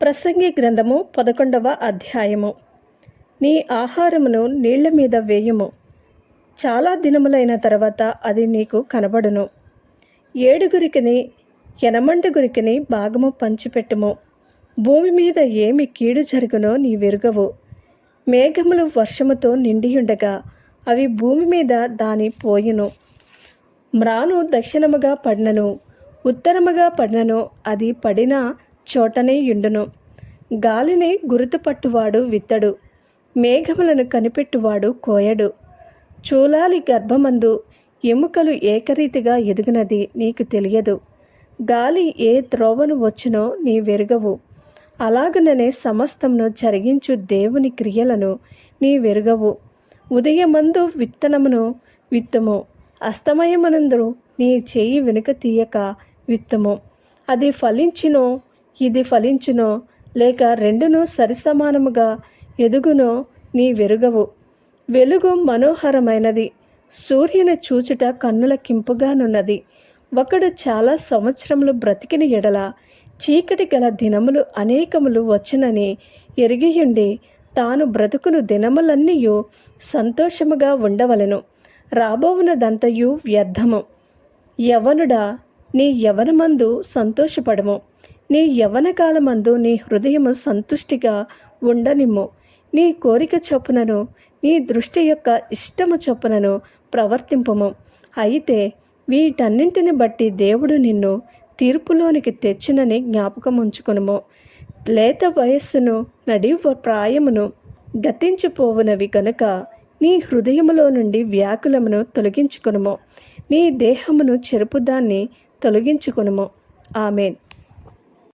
ప్రసంగి గ్రంథము పదకొండవ అధ్యాయము. నీ ఆహారమును నీళ్ళ మీద వేయుము. చాలా దినములైన తర్వాత అది నీకు కనబడును. ఏడుగురికిని ఎనమండుగురికిని భాగము పంచిపెట్టుము. భూమి మీద ఏమి కీడు జరుగునో నీ వెరుగవు. మేఘములు వర్షముతో నిండియుండగా అవి భూమి మీద దాని పోయును. మ్రాను దక్షిణముగా పడినను ఉత్తరముగా పడినను అది పడిన చోటనే యుండును. గాలిని గురుతుపట్టువాడు విత్తడు. మేఘములను కనిపెట్టువాడు కోయడు. చూలాలి గర్భమందు ఎముకలు ఏకరీతిగా ఎదిగినది నీకు తెలియదు. గాలి ఏ త్రోవను వచ్చినో నీ వెరుగవు. అలాగననే సమస్తమును జరిగించు దేవుని క్రియలను నీ వెరుగవు. ఉదయమందు విత్తనమును విత్తము. అస్తమయమనందు నీ చేయి వెనుక తీయక విత్తము. అది ఫలించినో ఇది ఫలించునో లేక రెండును సరిసమానముగా ఎదుగునో నీ వెరుగవు. వెలుగు మనోహరమైనది సూర్యుని చూచుట కన్నుల కింపుగానున్నది. ఒకడు చాలా సంవత్సరములు బ్రతికిన ఎడల చీకటి గల దినములు అనేకములు వచ్చునని ఎరిగియుండి తాను బ్రతుకును దినములన్నీయు సంతోషముగా ఉండవలెను. రాబోవునదంతయు వ్యర్థము. యవనుడా నీ యవనమందు సంతోషపడము. నీ యవన కాలమందు నీ హృదయము సంతుష్టిగా ఉండనిమ్ము. నీ కోరిక చొప్పునను నీ దృష్టి యొక్క ఇష్టము చొప్పునను ప్రవర్తింపము. అయితే వీటన్నింటిని బట్టి దేవుడు నిన్ను తీర్పులోనికి తెచ్చునని జ్ఞాపకం ఉంచుకునుము లేత వయస్సును నడి ప్రాయమును గతించిపోవునవి కనుక నీ హృదయములో నుండి వ్యాకులమును తొలగించుకునుము. నీ దేహమును చెరుపుదాన్ని తొలగించుకునుము. ఆమెన్.